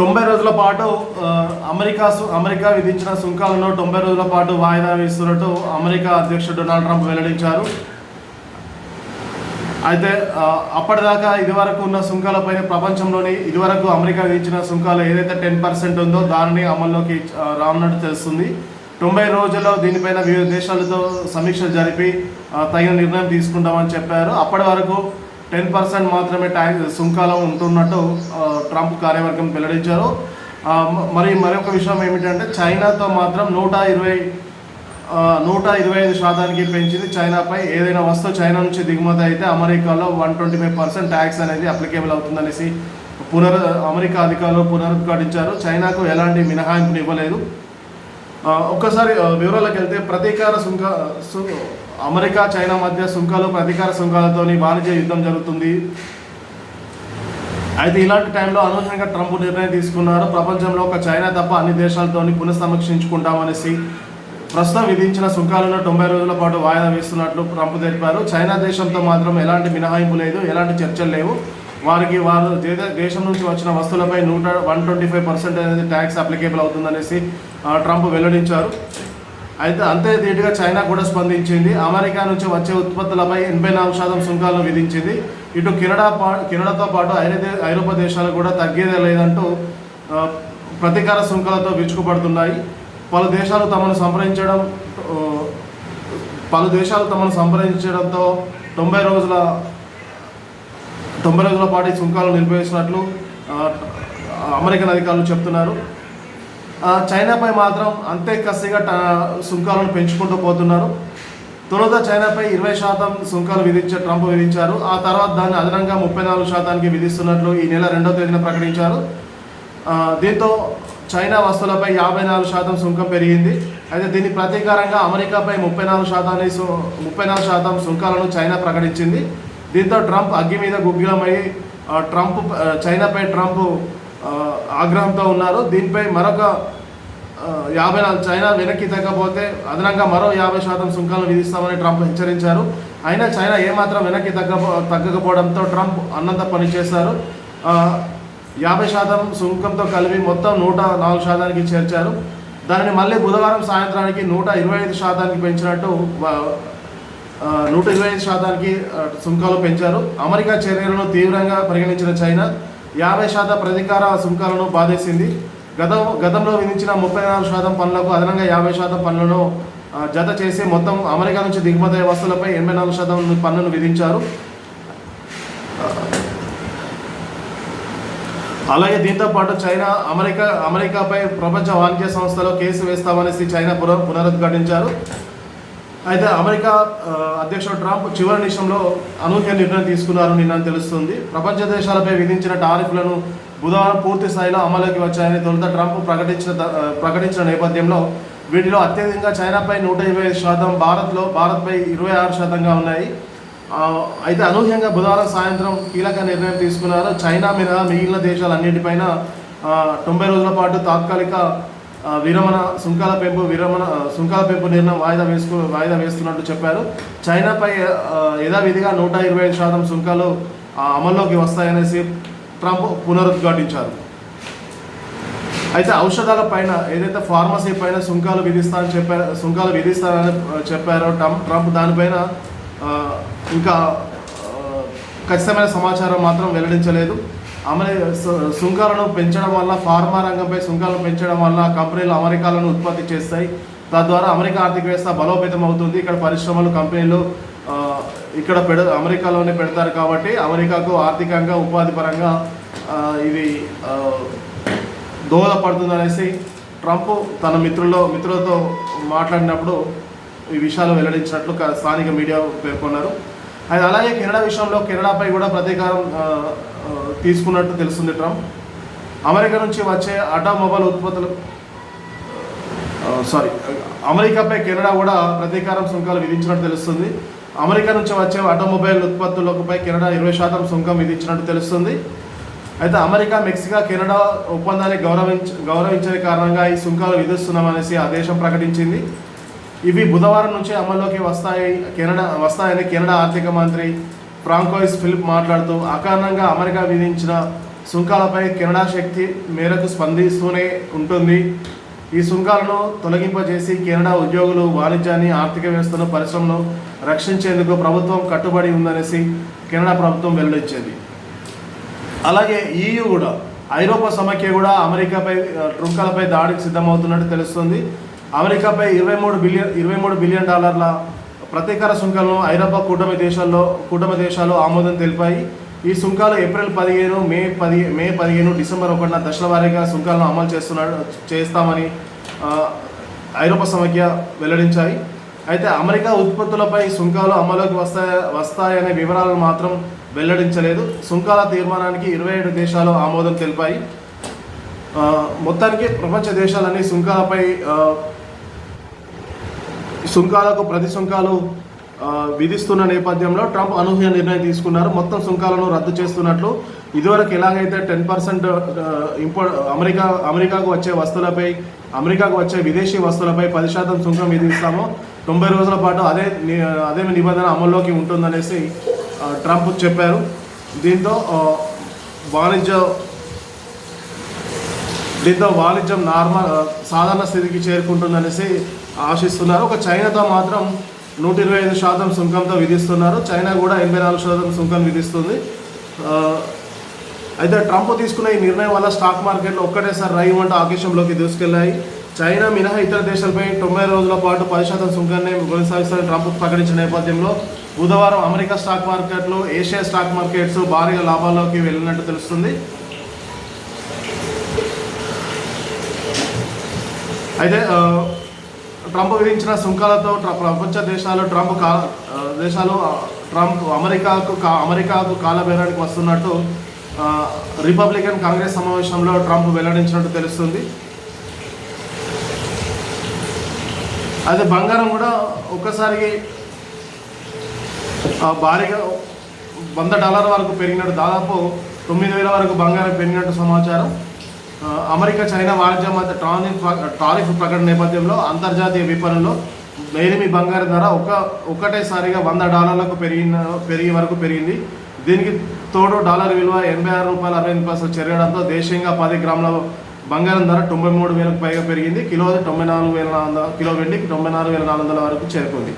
తొంభై రోజుల పాటు అమెరికా సు- అమెరికా విధించిన సుంకాలను తొంభై రోజుల పాటు వాయిదా వేస్తున్నట్టు అమెరికా అధ్యక్షుడు డొనాల్డ్ ట్రంప్ వెల్లడించారు. అయితే అప్పటిదాకా ఇదివరకు ఉన్న సుంకాలపైన ప్రపంచంలోని ఇదివరకు అమెరికా విధించిన సుంకాలు ఏదైతే టెన్ పర్సెంట్ ఉందో దానిని అమల్లోకి రానున్నట్టు తెలుస్తుంది. తొంభై రోజుల్లో దీనిపైన వివిధ దేశాలతో సమీక్ష జరిపి తగిన నిర్ణయం తీసుకుంటామని చెప్పారు. అప్పటి వరకు టెన్ పర్సెంట్ మాత్రమే ట్యాక్స్ సుంకాలు ఉంటున్నట్టు ట్రంప్ కార్యవర్గం వెల్లడించారు. మరి మరొక విషయం ఏమిటంటే చైనాతో మాత్రం నూట ఇరవై నూట ఇరవై ఐదు శాతానికి పెంచింది చైనాపై ఏదైనా వస్తువు చైనా నుంచి దిగుమతి అయితే అమెరికాలో one twenty five percent tax అనేది అప్లికేబుల్ అవుతుందనేసి పునర్ అమెరికా అధికారులు పునరుద్ఘాటించారు. చైనాకు ఎలాంటి మినహాయింపుని ఇవ్వలేదు ఒక్కసారి వివరాలకు వెళ్తే ప్రతీకార సుంక సు- అమెరికా చైనా మధ్య సుంకాలు ప్రతీకార సుంకాలతోని వాణిజ్య యుద్ధం జరుగుతుంది. అయితే ఇలాంటి టైంలో అనూహ్యంగా ట్రంప్ నిర్ణయం తీసుకున్నారు. ప్రపంచంలో ఒక చైనా తప్ప అన్ని దేశాలతోని పునఃసమీక్షించుకుంటామనేసి ప్రస్తుతం విధించిన సుంకాలను తొంభై రోజుల పాటు వాయిదా వేస్తున్నట్లు ట్రంప్ తెలిపారు. చైనా దేశంతో మాత్రం ఎలాంటి మినహాయింపు లేదు ఎలాంటి చర్చలు లేవు. వారికి వారు దేశం నుంచి వచ్చిన వస్తువులపై నూట వన్ ట్వంటీ ఫైవ్ పర్సెంట్ అనేది ట్యాక్స్ అప్లికేబుల్ అవుతుందనేసి ఆ, ట్రంప్ వెల్లడించారు. అయితే అంతే ధీటుగా చైనా కూడా స్పందించింది. అమెరికా నుంచి వచ్చే ఉత్పత్తులపై ఎనభై నాలుగు శాతం సుంకాలను విధించింది. ఇటు కెనడా పా కెనడాతో పాటు ఐరోపా ఐరోపా దేశాలు కూడా తగ్గేదే లేదంటూ ప్రతీకార సుంకాలతో విరుచుకుపడుతున్నాయి. పలు దేశాలు తమను సంప్రదించడం పలు దేశాలు తమను సంప్రదించడంతో తొంభై రోజుల తొంభై రోజుల పాటు సుంకాలు నిలిపివేసినట్లు అమెరికన్ అధికారులు చెప్తున్నారు. చైనాపై మాత్రం అంతే కసిగా ట- సుంకాలను పెంచుకుంటూ పోతున్నారు. తొలుత చైనాపై ఇరవై శాతం సుంకాలు విధించే ట్రంప్ విధించారు. ఆ తర్వాత దాన్ని అదనంగా ముప్పై నాలుగు శాతానికి విధిస్తున్నట్లు ఈ నెల రెండవ తేదీన ప్రకటించారు. దీంతో చైనా వస్తువులపై యాభై నాలుగు శాతం సుంకం పెరిగింది. అయితే దీని ప్రతీకారంగా అమెరికాపై ముప్పై నాలుగు శాతాన్ని సు- ముప్పై నాలుగు శాతం సుంకాలను చైనా ప్రకటించింది. దీంతో ట్రంప్ అగ్గి మీద గుగ్గిలమై ట్రంప్ చైనాపై ట్రంప్ ఆగ్రహంతో ఉన్నారు దీనిపై మరొక యాభై నాలుగు చైనా వెనక్కి తగ్గకపోతే అదనంగా మరో యాభై శాతం సుంకాలను విధిస్తామని ట్రంప్ హెచ్చరించారు. అయినా చైనా ఏమాత్రం వెనక్కి తగ్గ తగ్గకపోవడంతో ట్రంప్ అన్నంత పని చేశారు. యాభై శాతం సుంకంతో కలిపి మొత్తం నూట నాలుగు శాతానికి చేర్చారు. దానిని మళ్ళీ బుధవారం సాయంత్రానికి నూట ఇరవై ఐదు శాతానికి పెంచినట్టు నూట ఇరవై ఐదు శాతానికి సుంకాలు పెంచారు. అమెరికా చర్యలను తీవ్రంగా పరిగణించిన చైనా యాభై శాతం ప్రతికార సుంకాలను బాధేసింది. గతం గతంలో విధించిన ముప్పై నాలుగు శాతం పన్నులకు అదనంగా యాభై శాతం పన్నులను జత చేసి మొత్తం అమెరికా నుంచి దిగుమతి అయ్యే వస్తువులపై ఎనభై నాలుగు శాతం పన్నును విధించారు. అలాగే దీంతో పాటు చైనా అమెరికా అమెరికాపై ప్రపంచ వాణిజ్య సంస్థలో కేసు వేస్తామనేసి చైనా పునరుద్ఘాటించారు. అయితే అమెరికా అధ్యక్షుడు ట్రంప్ చివరి నిమిషంలో అనూహ్య నిర్ణయం తీసుకున్నారు నిన్న తెలుస్తుంది. ప్రపంచ దేశాలపై విధించిన టారిఫ్లను బుధవారం పూర్తి స్థాయిలో అమలుకి వచ్చాయని తొలుత ట్రంప్ ప్రకటించిన ప్రకటించిన నేపథ్యంలో వీటిలో అత్యధికంగా చైనాపై నూట ఇరవై ఐదు శాతం భారత్లో భారత్పై ఇరవై ఆరు శాతంగా ఉన్నాయి. అయితే అనూహ్యంగా బుధవారం సాయంత్రం కీలక నిర్ణయం తీసుకున్నారు చైనా మినహా మిగిలిన దేశాలన్నిటిపైన తొంభై రోజుల పాటు తాత్కాలిక విరమణ సుంకాల పెంపు విరమణ సుంకాల పెంపు నిర్ణయం వాయిదా వేసుకు వాయిదా వేస్తున్నట్టు చెప్పారు. చైనాపై యథావిధిగా నూట ఇరవై ఐదు శాతం సుంకాలు అమల్లోకి వస్తాయనేసి ట్రంప్ పునరుద్ఘాటించారు. అయితే ఔషధాల పైన ఏదైతే ఫార్మసీ పైన సుంకాలు విధిస్తారని చెప్పారు సుంకాలు విధిస్తారని చెప్పారో ట్రంప్ ట్రంప్ దానిపైన ఇంకా ఖచ్చితమైన సమాచారం మాత్రం వెల్లడించలేదు. అమలు సు- సుంకాలను పెంచడం వల్ల ఫార్మా రంగంపై సుంకాలను పెంచడం వల్ల కంపెనీలు అమెరికాలను ఉత్పత్తి చేస్తాయి. తద్వారా అమెరికా ఆర్థిక వ్యవస్థ బలోపేతం అవుతుంది. ఇక్కడ పరిశ్రమలు కంపెనీలు ఇక్కడ పెడ అమెరికాలోనే పెడతారు కాబట్టి అమెరికాకు ఆర్థికంగా ఉపాధి పరంగా ఇది దోహదపడుతుందనేసి ట్రంప్ తన మిత్రుల్లో మిత్రులతో మాట్లాడినప్పుడు ఈ విషయాలు వెల్లడించినట్లు స్థానిక మీడియా పేర్కొన్నారు. అది అలాగే కెనడా విషయంలో కెనడాపై కూడా ప్రతీకారం తీసుకున్నట్టు తెలుస్తుంది ట్రంప్. అమెరికా నుంచి వచ్చే ఆటోమొబైల్ ఉత్పత్తులు సారీ అమెరికాపై కెనడా కూడా ప్రతీకారం సుంకాలు విధించినట్టు తెలుస్తుంది. అమెరికా నుంచి వచ్చే ఆటోమొబైల్ ఉత్పత్తులపై కెనడా ఇరవై శాతం సుంకం విధించినట్టు తెలుస్తుంది. అయితే అమెరికా మెక్సికా కెనడా ఒప్పందాన్ని గౌరవించ గౌరవించని కారణంగా ఈ సుంకాలు విధిస్తున్నామనేసి ఆ దేశం ప్రకటించింది. ఇవి బుధవారం నుంచి అమల్లోకి వస్తాయి కెనడా వస్తాయని కెనడా ఆర్థిక మంత్రి ఫ్రాంకోయిస్ ఫిలిప్ మాట్లాడుతూ అకారణంగా అమెరికా విధించిన సుంకాలపై కెనడా శక్తి మేరకు స్పందిస్తూనే ఉంటుంది. ఈ సుంకాలను తొలగింపజేసి కెనడా ఉద్యోగులు వాణిజ్యాన్ని ఆర్థిక వ్యవస్థను పరిశ్రమను రక్షించేందుకు ప్రభుత్వం కట్టుబడి ఉందనేసి కెనడా ప్రభుత్వం వెల్లడించింది. అలాగే ఈయూ కూడా ఐరోపా సమాఖ్య కూడా అమెరికాపై ఆ, ట్రుంకాలపై దాడికి సిద్ధమవుతున్నట్టు తెలుస్తుంది. అమెరికాపై ఇరవై మూడు బిలియన్ ఇరవై మూడు బిలియన్ డాలర్ల ప్రతీకార సుంకాలను ఐరోపా కూటమి దేశాల్లో కూటమి దేశాలు ఆమోదం తెలిపాయి. ఈ సుంకాలు ఏప్రిల్ పదిహేను మే పది మే పదిహేను డిసెంబర్ ఒకటిన దశల వారీగా సుంకాలను అమలు చేస్తున్నాడు చేస్తామని ఐరోపా సమాఖ్య వెల్లడించాయి. అయితే అమెరికా ఉత్పత్తులపై సుంకాలు అమలుకి వస్తాయి వస్తాయనే వివరాలను మాత్రం వెల్లడించలేదు. సుంకాల తీర్మానానికి ఇరవై ఏడు దేశాలు ఆమోదం తెలిపాయి. మొత్తానికి ప్రపంచ దేశాలన్నీ సుంకాలపై సుంకాలకు ప్రతి సుంకాలు విధిస్తున్న నేపథ్యంలో ట్రంప్ అనూహ్య నిర్ణయం తీసుకున్నారు. మొత్తం సుంకాలను రద్దు చేస్తున్నట్లు ఇదివరకు ఎలాగైతే టెన్ పర్సెంట్ ఇంపోర్ట్ అమెరికా అమెరికాకు వచ్చే వస్తువులపై అమెరికాకు వచ్చే విదేశీ వస్తువులపై పది శాతం సుంకం విధిస్తామో తొంభై రోజుల పాటు అదే అదే నిబంధన అమల్లోకి ఉంటుందనేసి ట్రంప్ చెప్పారు. దీంతో వాణిజ్య దీంతో వాణిజ్యం నార్మల్ సాధారణ స్థితికి చేరుకుంటుందనేసి ఆశిస్తున్నారు. ఒక చైనాతో మాత్రం నూట ఇరవై ఐదు శాతం సుంకంతో విధిస్తున్నారు. చైనా కూడా ఎనభై నాలుగు శాతం సుంకం విధిస్తుంది. అయితే ట్రంప్ తీసుకున్న ఈ నిర్ణయం వల్ల స్టాక్ మార్కెట్లు ఒక్కటేసారి రైమంటూ ఆకాశంలోకి దూసుకెళ్ళాయి చైనా మినహా ఇతర దేశాలపై తొంభై రోజుల పాటు పది శాతం సుంకాన్ని కొనసాగిస్తారని ట్రంప్ ప్రకటించిన నేపథ్యంలో బుధవారం అమెరికా స్టాక్ మార్కెట్లు ఏషియా స్టాక్ మార్కెట్స్ భారీగా లాభాల్లోకి వెళ్ళినట్టు తెలుస్తుంది. అయితే ట్రంప్ విధించిన సుంకాలతో ట్ర- ప్రపంచ దేశాలు ట్రంప్ కా దేశాలు ట్రంప్ అమెరికాకు కా అమెరికాకు కాలబేరానికి వస్తున్నట్టు రిపబ్లికన్ కాంగ్రెస్ సమావేశంలో ట్రంప్ వెల్లడించినట్టు తెలుస్తుంది. అదే బంగారం కూడా ఒక్కసారికి భారీగా వంద డాలర్ వరకు పెరిగినట్టు దాదాపు తొమ్మిది వేల వరకు బంగారం పెరిగినట్టు సమాచారం. అమెరికా చైనా వాణిజ్య మధ్య టారిఫ్ టారిఫ్ ప్రకటన నేపథ్యంలో అంతర్జాతీయ విపణిలో మేలిమి బంగారం ధర ఒక ఒకటేసారిగా వంద డాలర్లకు పెరిగిన పెరిగే వరకు పెరిగింది. దీనికి తోడు డాలర్ విలువ ఎనభై ఆరు రూపాయల అరవై ఎనిమిది పైసలు చెరగడంతో దేశీయంగా పది గ్రాముల బంగారం ధర తొంభై మూడు వేలకు పైగా పెరిగింది. కిలో తొంభై నాలుగు వేల నాలుగు వందల కిలో వెండి తొంభై నాలుగు వేల నాలుగు వందల వరకు చేరుకుంది.